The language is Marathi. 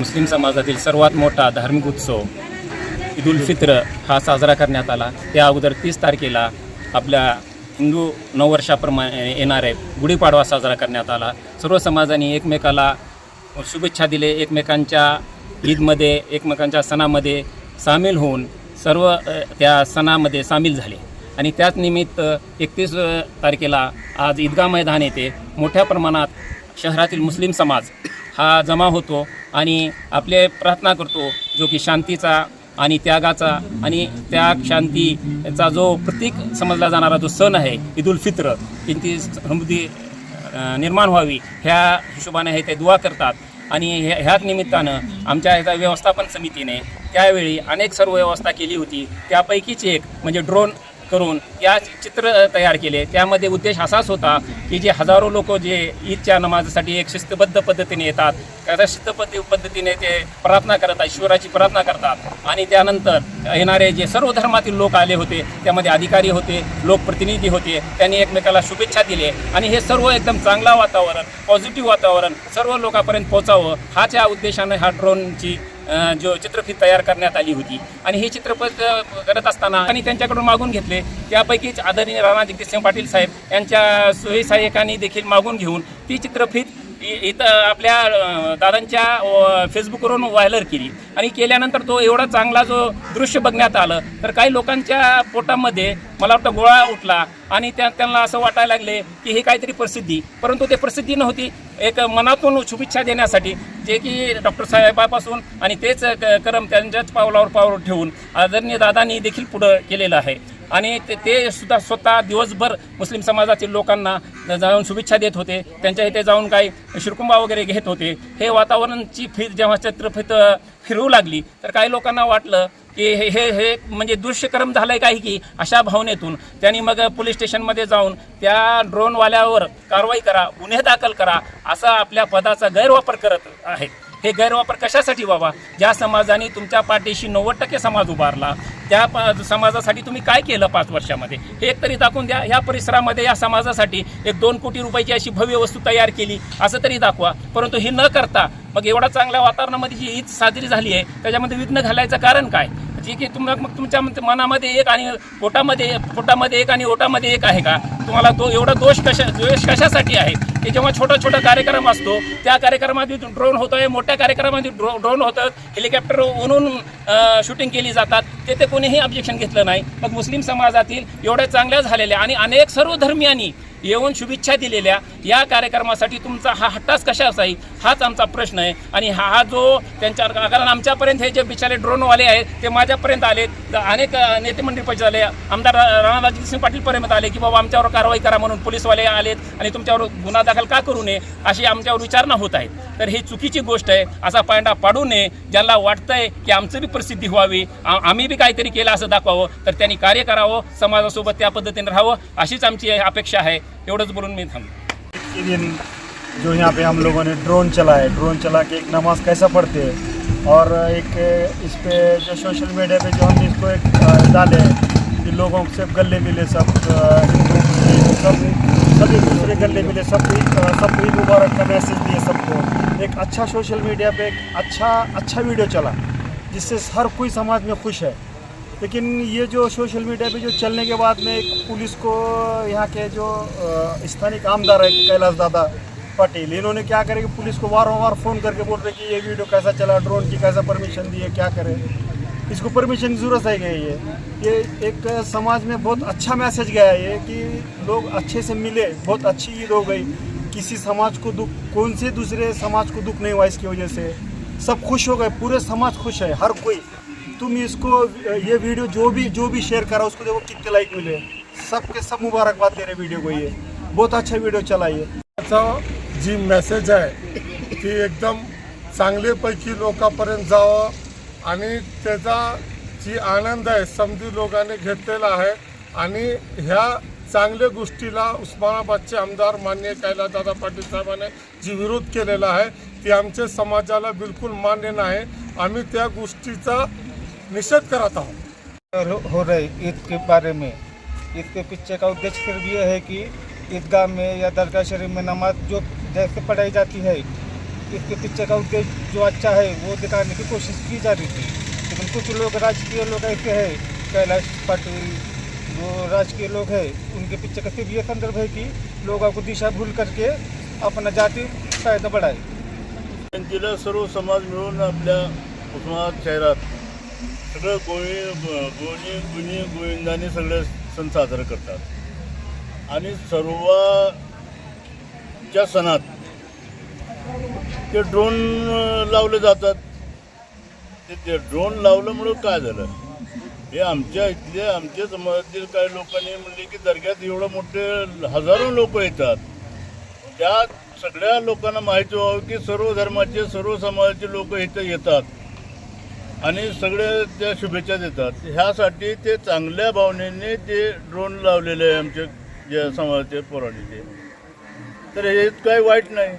मुस्लिम समाजातील सर्वात मोठा धार्मिक उत्सव ईद उल फित्र हा साजरा करण्यात आला. त्या अगोदर तीस तारखेला आपल्या हिंदू नववर्षाप्रमाणे येणारे गुढीपाडवा साजरा करण्यात आला. सर्व समाजाने एकमेकाला शुभेच्छा दिले. एकमेकांच्या ईदमध्ये एकमेकांच्या सणामध्ये सामील होऊन सर्व त्या सणामध्ये सामील झाले. आणि त्याच निमित्त एकतीस तारखेला आज ईदगा मैदान येथे मोठ्या प्रमाणात शहरातील मुस्लिम समाज हा जमा होतो आणि आपले प्रार्थना करतो जो की शांतीचा आणि त्यागाचा आणि त्याग शांतीचा जो प्रतीक समजला जाणारा जो सण आहे ईद उल फित्र त्यांची समृद्धी निर्माण व्हावी ह्या हिशोबाने हे ते दुवा करतात. आणि ह्या ह्याच निमित्तानं आमच्या ह्याचा व्यवस्थापन समितीने त्यावेळी अनेक सर्व व्यवस्था केली होती. त्यापैकीच एक म्हणजे ड्रोन करून या चित्र तयार केले. त्यामध्ये उद्देश असाच होता की जे हजारो लोक जे ईदच्या नमाजसाठी एक शिस्तबद्ध पद्धतीने येतात त्या शिस्तबद्ध पद्धतीने ते प्रार्थना करतात ईश्वराची प्रार्थना करतात. आणि त्यानंतर येणारे जे सर्व धर्मातील लोक आले होते त्यामध्ये अधिकारी होते लोकप्रतिनिधी होते त्यांनी एकमेकाला शुभेच्छा दिले. आणि हे सर्व एकदम चांगला वातावरण पॉझिटिव्ह वातावरण सर्व लोकांपर्यंत पोहोचावं हाच्या उद्देशाने हा ड्रोनची जो चित्रफित तयार करण्यात आली होती. आणि हे चित्रपट करत असताना आणि त्यांच्याकडून मागून घेतले. त्यापैकीच आदरणीय राणा जगदीशसिंह पाटील साहेब यांच्या सोयीसहाय्यकांनी देखील मागून घेऊन ती चित्रफित इ- इथं आपल्या दादांच्या फेसबुकवरून व्हायरल केली. आणि केल्यानंतर तो एवढा चांगला जो दृश्य बघण्यात आलं तर काही लोकांच्या पोटामध्ये मला वाटतं गोळा उठला. आणि त्या त्यांना असं वाटायला लागले की हे काहीतरी प्रसिद्धी. परंतु ते प्रसिद्धी नव्हती. एक मनातून शुभेच्छा देण्यासाठी जे की डॉक्टर साहेबापासून आणि तेच करम त्यांच्याच पावलावर पावलं ठेवून आदरणीय दादांनी देखील पुढं केलेलं आहे. आणि ते ते सुद्धा स्वतः दिवसभर मुस्लिम समाजातील लोकांना जाऊन शुभेच्छा देत होते. त्यांच्या इथे जाऊन काही शिरकुंबा वगैरे घेत होते. हे वातावरणची फिर जेव्हा चित्रफित फिरवू लागली तर काही लोकांना वाटलं की हे हे हे म्हणजे दुष्यक्रम झालं आहे काही की अशा भावनेतून त्यांनी मग पोलीस स्टेशनमध्ये जाऊन त्या ड्रोनवाल्यावर कारवाई करा गुन्हे दाखल करा असा आपल्या पदाचा गैरवापर करत आहेत. हे गैरवापर कशासाठी व्हावा? ज्या समाजाने तुमच्या पाठीशी नव्वद टक्के समाज उभारला त्या समाजासाठी तुम्ही काय केलं पाच वर्षामध्ये? हे एक तरी दाखवून द्या. ह्या परिसरामध्ये या समाजासाठी एक दोन कोटी रुपयाची अशी भव्य वस्तू तयार केली असं तरी दाखवा. परंतु हे न करता मग एवढा चांगल्या वातावरणामध्ये जी ईद साजरी झाली आहे त्याच्यामध्ये विघ्न घालायचं कारण काय? जे की तुम्हाला मग तुमच्या मनामध्ये एक आणि पोटामध्ये पोटामध्ये एक आणि ओटामध्ये एक आहे का? तुम्हाला तो एवढा दोष कशा द्वेष कशासाठी आहे? की जेव्हा छोटा छोटा कार्यक्रम असतो त्या कार्यक्रमामध्ये ड्रोन होतोय मोठ्या कार्यक्रमामध्ये ड्रो ड्रोन होतं हेलिकॉप्टर उडून शूटिंग केली जातात तेथे कोणीही ऑब्जेक्शन घेतलं नाही. मग मुस्लिम समाजातील एवढ्या चांगल्या झालेल्या आणि अनेक सर्व धर्मियांनी येऊन शुभेच्छा दिलेल्या या कार्यक्रमासाठी तुमचा हा हट्टास कशा असाई? हाच आमचा प्रश्न आहे. आणि हा हा जो त्यांच्या कारण आमच्यापर्यंत हे जे बिचारे ड्रोनवाले आहेत ते माझ्यापर्यंत आले अनेक नेते मंडळी पैसे झाले आमदार राणा सिंह पाटीलपर्यंत आले की बाबा आमच्यावर कारवाई करा म्हणून पोलीसवाले आलेत आणि तुमच्यावर गुन्हा दाखल का करू नये? अशी आमच्यावर विचारणा होत आहेत तर ही चुकीची गोष्ट आहे. असा पायंडा पाडू नये. ज्यांना वाटतंय की आमचं बी प्रसिद्धी व्हावी आम्ही बी काहीतरी केलं असं दाखवावं तर त्यांनी कार्य करावं समाजासोबत त्या पद्धतीने राहावं अशीच आमची अपेक्षा आहे. एवढंच बोलून मी थांबतो दिन जो यहाँ पे हम लोगों ने ड्रोन चलाए ड्रोन चला के एक नमाज़ कैसा पढ़ते हैं? और एक, इस पे जो सोशल मीडिया पे जो हमने इसको एक डाले कि लोगों से गले मिले सब सब सब एक दूसरे गले मिले सब सब ईद मुबारक का मैसेज दिए सबको। एक अच्छा सोशल मीडिया पे एक अच्छा अच्छा वीडियो चला, जिससे हर कोई समाज में खुश है। लेकिन ये जो सोशल मीडिया पे जो चलने के बाद में पुलिस को यहाँ के जो स्थानीय आमदार है कैलाश दादा पटेल, इन्होंने क्या करे कि पुलिस को वारंवार फ़ोन करके बोल रहे कि ये वीडियो कैसा चला, ड्रोन की कैसा परमिशन दी है, क्या करे? इसको परमिशन की ज़रूरत है क्या ये? ये एक समाज में बहुत अच्छा मैसेज गया है ये कि लोग अच्छे से मिले, बहुत अच्छी ईद हो गई। किसी समाज को दुख, कौन से दूसरे समाज को दुख नहीं हुआ इसकी वजह से? सब खुश हो गए, पूरे समाज खुश है, हर कोई। तुम इसको ये वीडियो जो भी जो भी शेयर करा उसको देखो कितने लाइक मिले सबके सब मुबारकबाद दे रहे वीडियो को ये। बहुत अच्छा वीडियो चला ये। त्याचा जी मेसेज आहे ती एकदम चांगल्यापैकी लोकांपर्यंत जावं आणि त्याचा जी आनंद आहे समधी लोकांनी घेतलेला आहे आणि ह्या चांगल्या गोष्टीला उस्मानाबादचे आमदार मान्य दादा पाटील साहेबांनी जी विरोध केलेला आहे ती आमच्या समाजाला बिलकुल मान्य नाही. आम्ही त्या गोष्टीचा निषेध कराता हूँ। हो हो रहे ईद के बारे में। ईद के पीछे का उद्देश्य सिर्फ़ ये है कि ईदगाह में या दरगाह शरीफ में नमाज़ जो जैसे पढ़ाई जाती है इसके पीछे का उद्देश्य जो अच्छा है वो दिखाने की कोशिश की जा रही थी। लेकिन कुछ लोग राजकीय लोग ऐसे हैं कैलाश पाटिल जो राजकीय लोग हैं उनके पीछे का सिर्फ़ ये संदर्भ है कि लोगों को दिशा भूल करके अपना जाति फ़ायदा बढ़ाए। जयंतीला सर्व समाज मिळून आपल्या उस्मानाबाद शहरात। सगळं गोळी गोणी गुणी गोविंदाने सगळे सण साजरे करतात. आणि सर्वच्या सणात ते ड्रोन लावले जातात. ते ते ड्रोन लावल्यामुळं काय झालं? हे आमच्या इथले आमच्या समाजातील काही लोकांनी म्हणले की दर्ग्यात एवढं मोठे हजारो लोक येतात. त्या सगळ्या लोकांना माहिती व्हावं की सर्व धर्माचे सर्व समाजाचे लोक इथं येतात. आणि सगळे त्या शुभेच्छा देतात. ह्यासाठी ते चांगल्या भावनेने ते ड्रोन लावलेले आहे आमचे जे समाजाचे पोरांनी तर हे काही वाईट नाही.